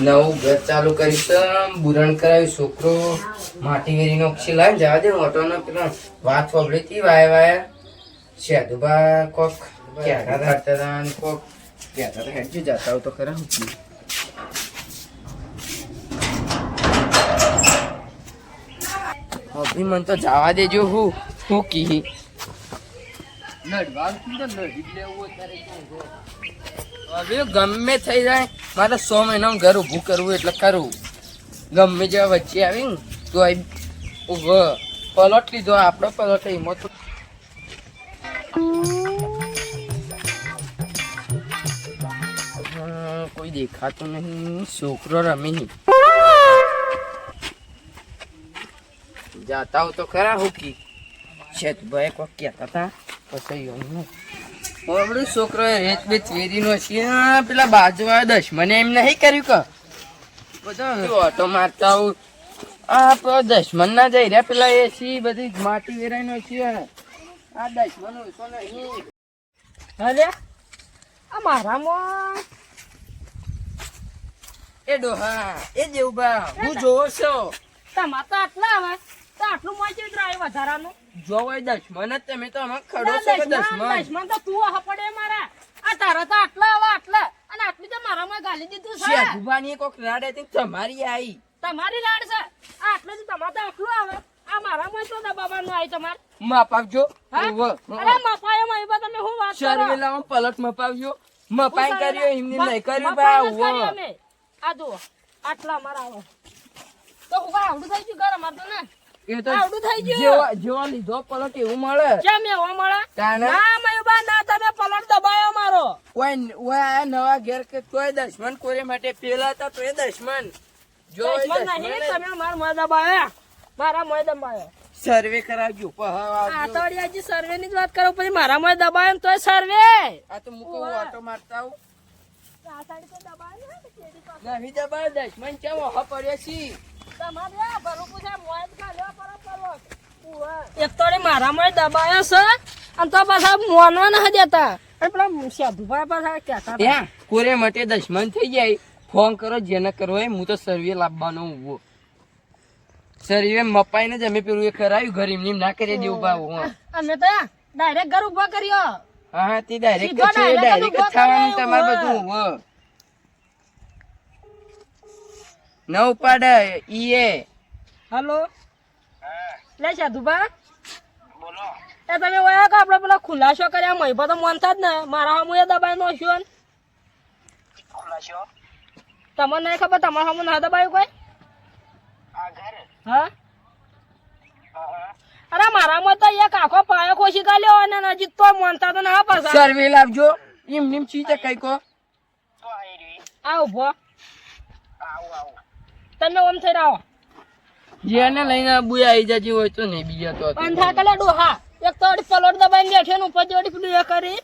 નવું ઘર ચાલુ કરીશું બુરણ કરાવી છોકરો માટી વેરી નો લાવી જવા દે ઓટો નો પેલો વાત સાંભળી હતી વાય વાય. શેદુબા કોક ક્યાં? હતા કોક. હતા હેડજો જતા હોય તો ખરા હું અભી મને તો જવા દેજો હું હું કી. તો? હવે ગમે થઈ જાય, મારે સો મહિનામાં ઘર ઊભું કરવું એટલે કરવું ગમે જેવા વચ્ચે આવી તો આ પલોટ લીધો, આપણો પલોટ એમાં તો કોઈ દેખાતું નહીં, છોકરો રમી નહીં. જાતા હો તો ખરા હુકી. ભાઈ કોક કહેતા હતા, પછી એમનું છોકરો રેત વેરીનો છે. પેલા બાજુવાળા દશમને એમ નહીં કર્યું કે. બધા ઓટો મારતા આવું? આ પેલો દશમન ના જઈ રહ્યા. પેલા એસી બધી માટી વેરાયનો છે. આ દશમન ઓછો નહીં. અરે આ મારામાં? એ ડોહા એ જેવું હું જોવો છો? તમાર તો આટલા આવે. તો આટલું મોચી ડ્રાઈવ વધારાનું. જોવો દશમન જ તમે તો અમે ખડો છો કે દશમન દશમન દશમન તો તું આહ મારા. આ તારા તો આટલા આવે આટલા. અને આટલી તો મારામાં ગાલી દીધું છે. શેઠુભાની કોક રાડ હતી તમારી આવી તમારી રાડ છે. આ આટલું તમારે તો આટલું આવે. આ મારામાં તો દબાવવાનું આવી તમારે? માપ આપજો. હા? ઉવ્વ. અરે મપાયો મહિબા તમે શું વાત કરો? શર્મિલામાં પલટ મપાવજો. મપાઈ કર્યો એમની નહીં કર્યું ભાઈ. આ જો આટલા મારા આવે તો હું આવડું થઈ ગયું ઘર અમારે ને? એ તો આવડું થઈ ગયું. જેવા જેવા લીધો પલટ એવું મળે. કેમ એવો મળે? ના મયુબા ના તમે પલટ દબાયો મારો. કોઈ ઓય નવા ઘેર કે તોય દશમન કોરે માટે પેલા હતા તોય દશમન. જો દશમન નહીં, તમે મારા મોં દબાયા. મારા મોં દબાયો. સર્વે કરાવજો સર્વે ની જ વાત કરો પછી મારા મોં દબાયો તોય સર્વે. આ તો મૂકો ઓટો મારતા આવું. નહીં દબાય દશમન કેમ ઓહો પડ્યો છી? તમારે આ ભરું પૂછે મોં જ ગાલ્યો પરત પરત. ઓવે. એક તો મારા મોં દબાયો છે અને તો પાછા મોનવા ના દેતા. અને પેલા સાધુભાઈ પાછા કહેતા કોરે માટે દશમન થઈ જાય ફોન કરો જેને કરવો હોય હું તો સર્વે લાવવાનો ઊભો. સર્વે મપાઈને જ અમે પેલું એ કરાયું ઘર એમને ના કરી દેવું ભાવ અમે તો ડાયરેક્ટ ઘર ઊભા કર્યો. હા હા તે ડાયરેક્ટ સીધો છે direct ડાયરેક્ટ થવાનું તમારે બધું ઊભો નવ પાડે ઈએ. એ હલો લે સાધુભા એ તમે ઓયા કે આપણે પેલા ખુલાસો કર્યા? મહિબા તો માનતા જ ને. મારા હમુ એ દબાઈ નો છું તમને નહીં ખબર? તમારા હમુ ના દબાયું કોઈ? હા. અરે મારા તો એક આખો પાયો ખોશી કાલ્યો અને નજીક તો માનતા તો ના પાછા. સર્વે લાવજો. એમ નિમ ચીજે કઈ કો આ ઊભો. તમે ઓમ થઈ રહો જેને લઈને બુયા આવી જતી હોય તો નહીં બીજા તો. અંધા કલે ડોહા એક તો અડી પલોટ દબાઈને બેઠે નું પછી અડી પેલું એ કરી.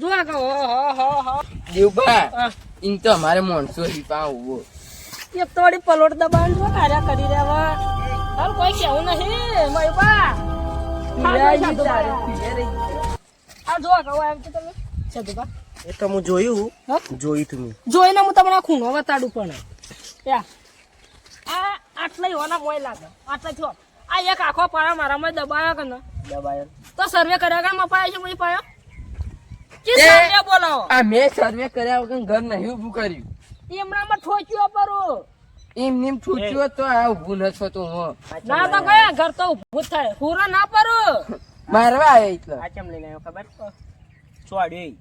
જોવા કે હો હો હો હા. એમ તો અમારે માણસો હિપા ઊભો. એક તો અડી પલોટ દબાઈને જો કાર્ય કરી રહેવા હાલ કોઈ કેવું નહીં. મયબા આ જોવા કહો એમ કે તમે સદુબા એ તો હું જોયું? જોયું તું જોઈને હું તમને ખૂણો બતાડું પણ. આ આટલા હોના મોય લાગે. આટલા છો. આ એક આખો પાયા મારામાં દબાયો કે ને? દબાયો. તો સર્વે કર્યા કે મપાયો છે મોય પાયો કે સર્વે બોલાવો. આ મેં સર્વે કર્યા વગર ઘર નહીં ઊભું કર્યું. એમનામાં ઠોચ્યો પરો એમ નીમ ઠોચ્યો હોત તો આ ઊભું ન થતું હું. ના તો કયા ઘર તો ઊભું થાય. પૂરો ના પરો. મારવા આવ્યા એટલે. આ કેમ લઈને આવ્યો ખબર? ચોડ્યો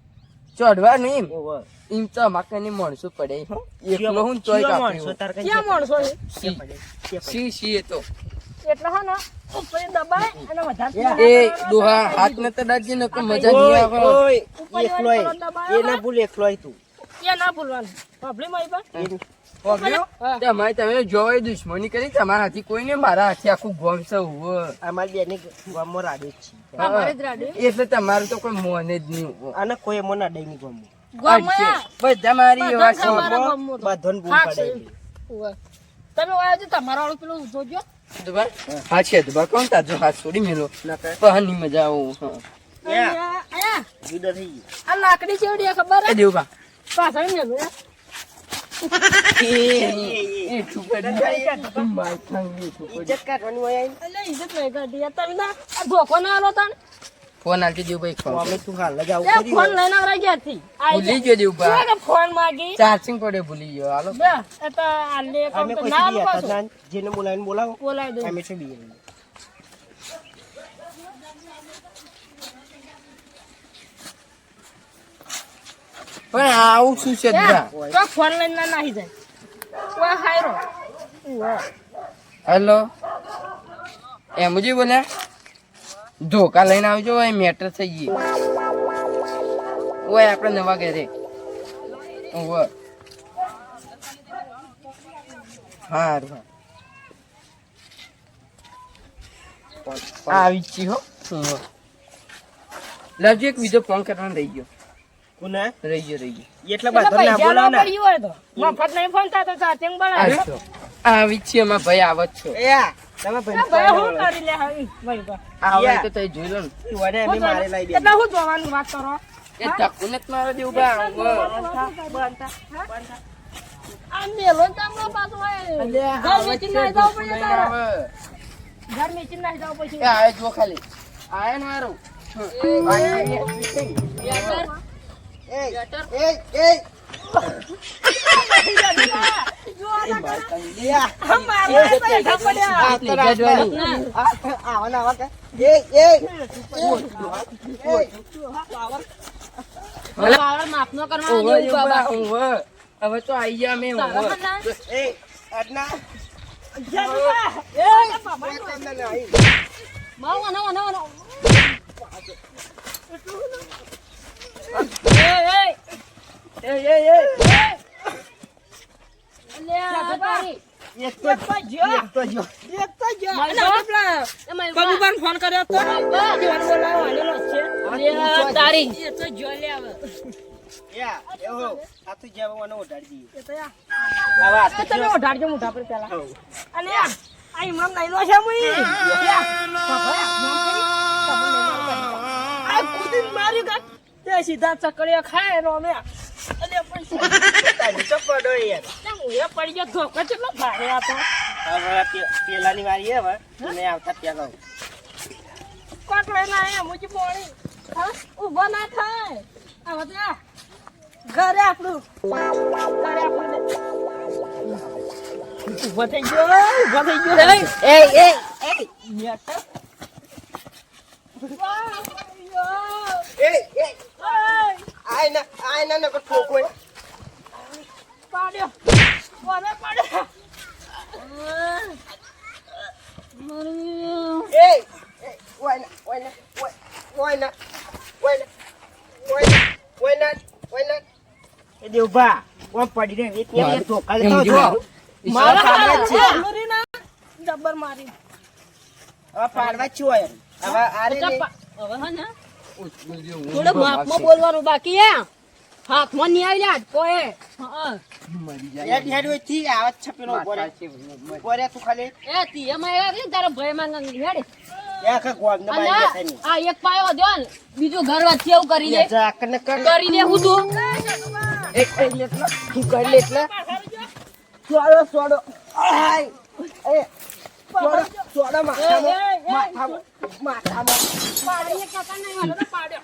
ઈ. ચડવા નહીં એમ. એમ તો માકાની માણસો પડે હો. એકલો હું ચિયો કાપ્યો માણસો તાર કઈ ક્યાં માણસો છે. સી સી એ તો એટલે હા ને ઉપર દબાય અને વધારે એ દોહા હાથ ને તો દાજી ન મજા નહીં આવે ઓય, એકલોય. એ ના ભૂલ એકલોય તું એ ના ભૂલવાનું પ્રોબ્લેમ વાગ્યો? હા. તમારે તમે જોવાય દુશ્મની કરી તમારા હાથી કોઈ ને મારા હાથી આખું ગોમ છે. અમારી બેને ગામમાં રાડે જ છે. અમારે જ રાડે. એટલે તમારું તો કોઈ મોને જ નહીં અને આને કોઈ એમાં ના ડઈ ની ગામમાં બધા મારી એવા છે. ગમો બધાને બૂમ હા, પડાય છે. ઉવ્વ. તમે વાયા તમારો વાળું પેલું જોજો દુબા? હા છે દુબા. કોણ તાજો હાથ છોડી મેલો? પહાની મજા આવું હા. લાકડી ચેવડી છે ખબર દેવબા પાછળ મેલું ફોન આલતી દેવ ભાઈ ફોન અમે તું હાલ. જ આવું એ કરી ફોન લઈને આવરા ક્યાંથી આઈ ભૂલી ગયો. દેવ ભાઈ કે ફોન માગી ચાર્જિંગ પડે ભૂલી ગયો. હાલો. બે એ તો કામ ના જેને બોલાવીને બોલાવો બોલાવી દઉં અમે છે પણ આવું શું છે તો ફોન લઈને ના નાહી જાય. કોઈ હાયરો. હેલો એમ જ બોલ્યા ધોકા લઈને આવજો એ મેટર થઈ ગઈ. ઓય આપણે નવા ઘરે. ઓવે હારું આવી છી હો. લાવજો એક બીજો ફોન કરવાનો રહી ગયો. કોને રહી ગયો રહી ગયો એટલે એટલે ના બોલાવ ના પડી હોય તો મફત નહીં ફોન થતો ચાર્જિંગ બળાવે આવજો આવી જ છીએ ભાઈ આવત છો એ આ, તમે ભાઈ ભાઈ હું કરી લે હવે ભાઈ બા. આવે તો તઈ જોઈ લો ને વડે અમે મારે લઈ દે એટલે હું જોવાનું વાત કરો એ ધક્કુને જ મારે દેવું બા ઓવે. આ મેલો તમને પાછું હોય. ઘર છે, નાહી જવું. આવે. ઘર વેચીને નાહી જવું પડશે. એ જો ખાલી આય ને હારું હવે તો આઈ ગયા. એ અડના જગુબા. એ, બાબા. એ તમને નહીં મારો વાનો, વાનો, વાનો. એ, એ, એ એ મારી આ ઇમામ નાઈલો છે કાં? તે સીધા ચકડીઓ ખાય રોમે પણ પછી તારી તો પડો યાર. પડી ગયો? ધોકો કેટલો ભારે આ હવે પેલાની વારી હે હવે. આવતા પેલા કોક લઈને આયા મુજી પોણી હા ઊભો ના થાય. આ બધા ઘરે આપણું. ઘરે આપણું. ઊભો થઈ ગયો ઊભો થઈ ગયો. એ એ એ. નેટ. વાહ, એ એ ઓય, આય ના ઠોકો એ. પાડ્યો. કોને પાડ્યો? મારું એ એ ઓય ના ઓય ના ઓય ઓય ના ઓય ના ઓય ના ઓય ના ઓય ના એ દેવભા ઓમ પડી રે એક ને એક ધોકા લેતો જો. મારા જ છે. હાથમાં ના જબ્બર મારી. હવે પાડવા છું હવે હવે આ રે ને હવે હા ને. થોડું માપમાં બોલવાનું બાકી હે. હાથમાં નહીં આવી લ્યા કોઈ હા. મરી જાય. હેડ હેડ હોયથી આવાજ છપેલો ઊભો રે માથા છે, મરી. ઊભો રે તું ખાલી. એમાં તારો ભાઈ માં હેડ. એ આખા ગોળ ને અને મારી બેઠા ની આ એક પાયો દો ને બીજું ઘર વાત કેવું કરી લે. કને કર. કરી લે હું તું. કરી લેટલા સોડો. સોડો એ. સોડો પાડ્યો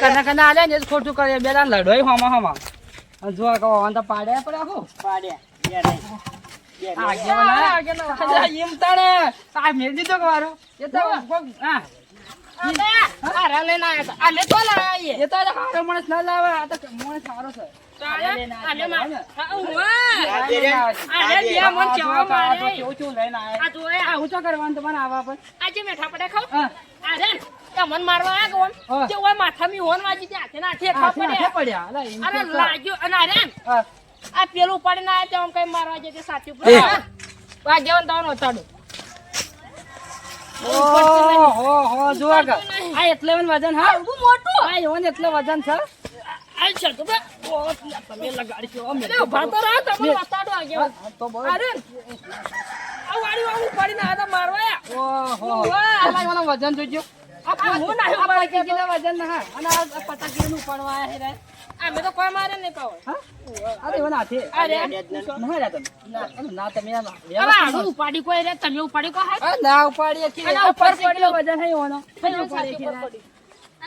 કના કના આલે ને ખોટું કરે બે દાન લડોય હોમાં હોમાં. જો કહો વાન તો પાડે પડે આખું. પાડ્યા આજે મેઠા પડે ખાવ મારવા આ કોણ. કે માથા મી હોન વાજી ત્યાં પડ્યા અરે લાગ્યો અને. આ પેલું ઉપાડીને આયા તે આમ કઈ મારવા જતે સાચું નહીં. આ એટલે વજન હા. બહુ મોટું. આ એવન એટલે વજન ના આ પાંચ કિલોના પડવા ના હા. છે. અમે તો કોઈ મારે નહીં પાવે હા? આ તો એવાના અરે ના રે તમે. ના, ના તમે આ ના. ઉપાડી કોઈ રે તમે ઉપાડી કોઈ હાથ ના ઉપાડીએ કે ઉપર પચાસ વજન છે નહીં ઉપાડીએ ઉપર કે.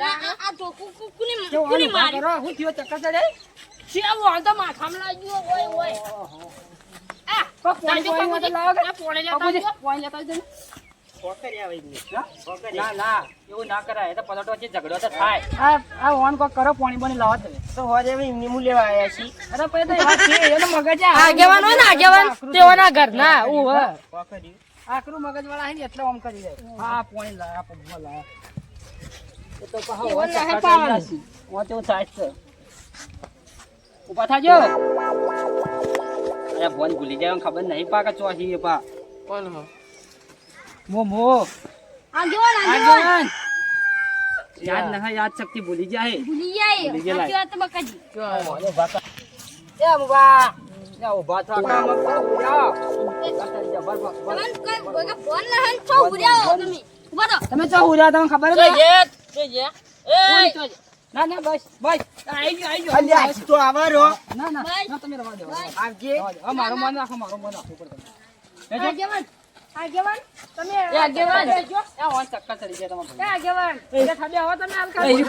આ- તો કુ- કુ- કુની કુની મારી હું થયો ચક્કર ચડે? શેવું આ તો માથામાં લાગ્યું હોય હોય આ પોણી તાજો પોણી કે? લેતા પોણી લેતા ને. પોકરી આવે છે. હા? પોકરી. ના ના એવું ના કરાય એ તો પલટો ઝઘડો તો થાય આ આ ઓન કોક કરો પોણી બોણી લાવો તમે તો હોજે અમે એમની મું લેવા આવ્યા છીએ. અરે પછી તો એવા છે એનો મગજ આગેવાન હોય ને આગેવાન તેઓના ઘરના ઉહ પોકરી. આકરું મગજ વાળા છે ને એટલે આમ કરી જાય હા પોણી લાયા પગમાં લાયા એ તો ઓન પાવાનું. થાય છે ઊભા થાજો અરે ફોન ભૂલી જાય એમ ખબર નહીં પાકા કે ચોસી પા કોણ હો? મો મો. આગેવાન આગેવાન. યાદ ના યાદ શક્તિ ભૂલી જાય ભૂલી જાય. સાચી વાત બકાજી જો આવ્યો. એ ઊભા એ ઊભા થા કામ કોઈ કોઈ ફોન ના હન છો ઉડ્યા તમે. ઊભા તો તમે ચો ઉર્યા તમને ખબર જ નહીં? જોઈએ જોઈએ એ. ના ના બસ બસ. આઈ ગયો આઈ ગયો. અલ્યા, તો આવારો. ના ના. બસ. ના તમે રવા દો. આવજે. મારું મન રાખો મારું મન રાખવું પડે તમને. બેસો. આગેવાન. આગેવાન તમે એ આગેવાન. એ ઓન ચક્કર ચડી જાય તમારે એ આગેવાન એ. ખાલી આવો તમે હાલ ભાઈ.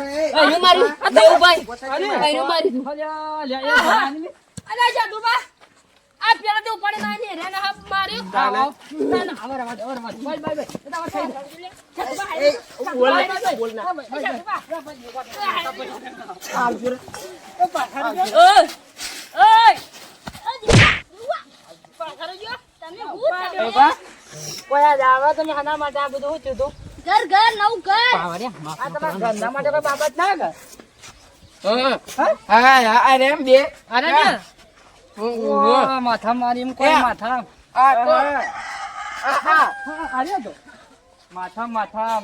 ખાલી અહીં મારી? મારી અલ્યા, લે, એ ની. અરે જાદુબા આ પેલા તો ઉપાડી ના ને રેને હાથ માર્યો. ના ના હવે રવા દો રવા દો. એ એ, બાય, ને, બાય, બાય. બોલ ના. આવજો રે. ઓય ઓય પાછળ જો. તમે હું એ. કોઈ આજ તમે આના માટે આ બધું શું થયું તું? ઘર ઘર નવું ઘર આ તમારા ધંધા માટે કોઈ બાબત ના કર હા. હા, હા, અરે એમ બે. અરે ને હું ઊંઘો. ઓ, માથા મારી એમ કોઈ માથા આ તો હા, હા, હાલ્યો તો. માથા માથા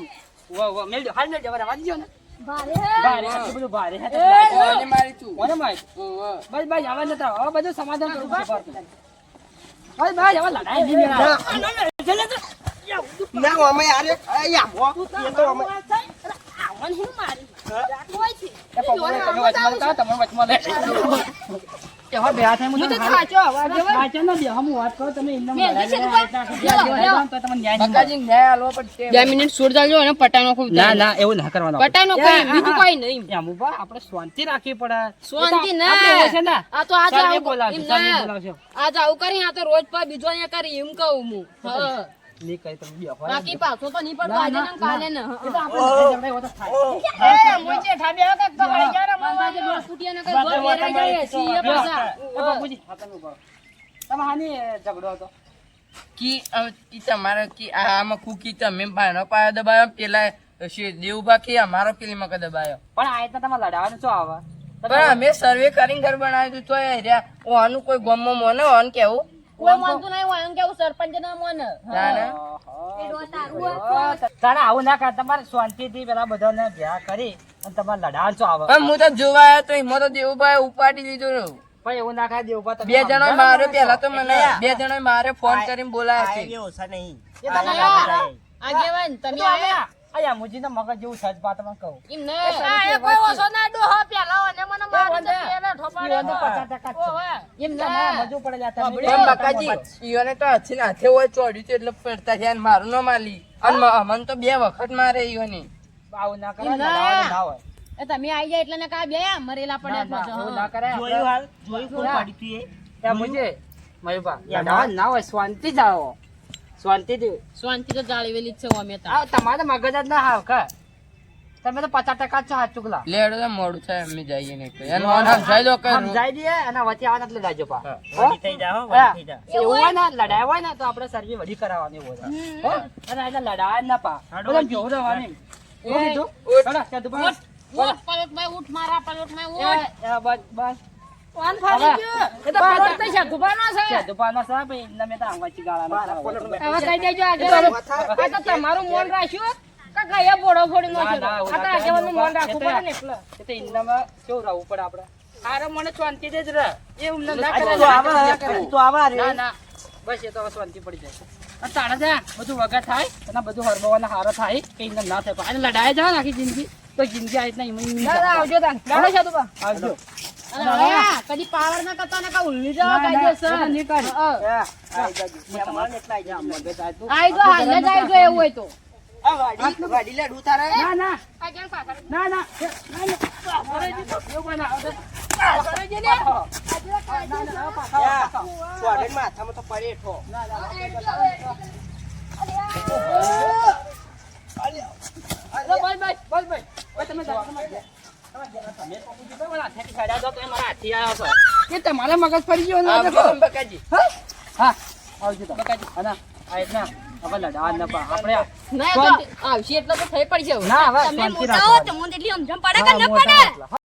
વો વો મેલ દો હાલ મેળજો બરાબર રવા દીજો ને ભારે ભારે બધું ભારે હે તો કોને મારી તું? કોને મારી? ઊંઘો. બસ બસ હવે નતા હવે બધું સમાધાન બસ બસ હવે લડાઈ નહીં મેળા ના, અમે આરે. અયા, હો. એ તો અમે. આવન હું મારી? રાખવાય છે. એ આવો, તમે વચમાં લે. એ હવે થાય હું તો થાચો હવે. સાચો ના બે હું વાત કરું તમે તો તમને ન્યાય બકાજી ન્યાય આલો પણ બે મિનિટ છોડ જાજો અને પટાનો ખૂબ ના ના એવું ના કરવાનો. પટાનો કોઈ બીજું કોઈ નહીં. એમ ઊભા આપણે શાંતિ રાખવી પડે. શાંતિ ના. આ તો આજ આવું બોલાવશે આજ આવું કરી આ તો રોજ પર બીજો અહીંયા કરી એમ કહું હું. હા. નહીં કરી તમે બે હોય. બાકી પાછો તો નહીં પડતો આજે ને કાલે ને એ તો આપણે ઝઘડા થાય. એ મુજે ઠાબે હવે તો વળી ગયા મામા જે દોસ્ત ફૂટિયા ને કઈ વાત વેરાઈ જાય છીએ બે. પાછા એ બાપુજી, હા, તમે તમે હાની ઝઘડો હતો? કી અ, તમારે કી આમાં કુકી તમે બાયનો પાયો દબાયો? પેલા શી દેવભા કી અમારો પેલી મકા દબાયો? પણ આ રીતના તમારે લડાવવાનું શું આવે? પણ અમે સર્વે કરીને ઘર બનાવ્યું તો એ રહ્યા. ઓનું કોઈ ગમમાં મોને ઓન કેવું? કોઈ માનતું નહીં હોય એમ કેવું સરપંચ ના મને જાણે એ ડો તારું તારે આવું ના કર તમારે શાંતિથી પેલા બધાને ભેગા કરી અને તમારે લડાવવાનું શું આવે હું તો જોવા આવ્યો તો એમાં તો દેવુભાઈ ઉપાડી લીધું પણ એવું ના ખાય દેવું બે જણો મારે પેલા તો મને બે જણો મારે ફોન કરીને બોલાયા છે. નહીં. આગેવાન તમે અમે આયા? આ- આ મગજ જેવું સજ બા તમને કહું એમ ને કોઈ ઓછો ના ડો હો પેલા અને મને એમ ના મજુ બકાજી ઈયોને તો હોય ચોડ્યું એટલે પડતા થયા મારું ન માલી અને મ- તો બે વખત મારે ઈયોને. આવું ના કરે ના. હોય. એ તમે આઈ જાય એટલે ને કા બે મરેલા પડ્યા ના કરે જોયું હાલ? જોયું કોણ? મયુભા ના હોય શાંતિ જ આવો શાંતિથી શાંતિ તો જાળવેલી જ છે અમે તમારે મગજ જ ના હાવ કે? તમે તો પચાસ ટકા જ છો હાથ ચૂકલા. લેડો તો મોડું છે અમે જઈએ ને એનો સમજાઈ દો કે સમજાઈ દઈએ અને વચ્ચે આવવાના એટલે લાજો પા વળી થઈ જાઓ વળી થઈ જાઓ. એવું હોય ને લડાઈ હોય ને તો આપણે સર્વી વડી કરાવવાની હોય. હો? અને એટલે લડાય ના પા. હાડો બધા. જોવું રહેવાની શું કીધું? ઉઠ. ચલો, ચાલ તું બસ. ઉઠ ઉઠ મારા પલટમાં એ, ઉઠ બસ, બસ. વાન ફાડી ગયો? એ તો પલટ તો દુબાનો છે. ચાલ, છે, ભાઈ, એમને તો આંગવાચી ગાળાના હવે કહી દેજો આગળ. આ તો તમારું મોન રાખ્યું. કે ગયા બોડો ફોડી ના, નાખ્યો ના, એવું આ તો ના આગેવાનું મોન રાખવું પડે ને એટલે એ તો એમનામાં કેવું રહેવું પડે આપણે? હારો મને શાંતિ જ રહે એવું ન ના કરે તો આવા તો આવા રે. ના ના. બસ એ તો શાંતિ પડી જાય. જા બધું થાય અને બધું હરબવાના હારો થાય કઈ ના ના થાય. અને લડાઈ જાય આખી જિંદગી. તો જિંદગી આ રીતના આવજો તાન. લાડો છે તું આવજો. કદી પાવર ના કરતા ને કા ઉલ્લી જવા આઈ જા. આઈ જો જ આઈ જો એવું હોય તો. માથામાં તો પડે. કે તમારે મગજ ફરી ગયો બકાજી. હા? આવજો તો અને આ હવે લડાવા ન પા આપણે ના તો- આવશે એટલે તો થઈ પડી છે ના હવે તમે મોટા હો પડે કે ન પડે? એટલા.